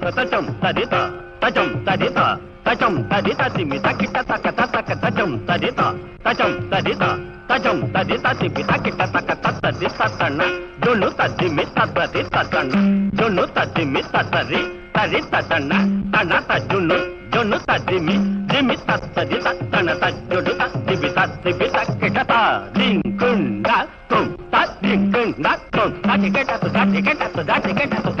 తచం తదిత తచం తదిత తచం తదిత తిమి తకిట తక తక తచం తదిత తచం తదిత తచం తదిత తిమి తకిట తక తది తతణ జొను తదిమి తది తతణ జొను తదిమి తతరి తరి తతణ తన తజును జొను తదిమి దిమి తత్తది తన తజుడు తదిమి తదిమి తకిట దింకుండ తుం తదింకుండ తుం తకిట తు తకిట తు తకిట తు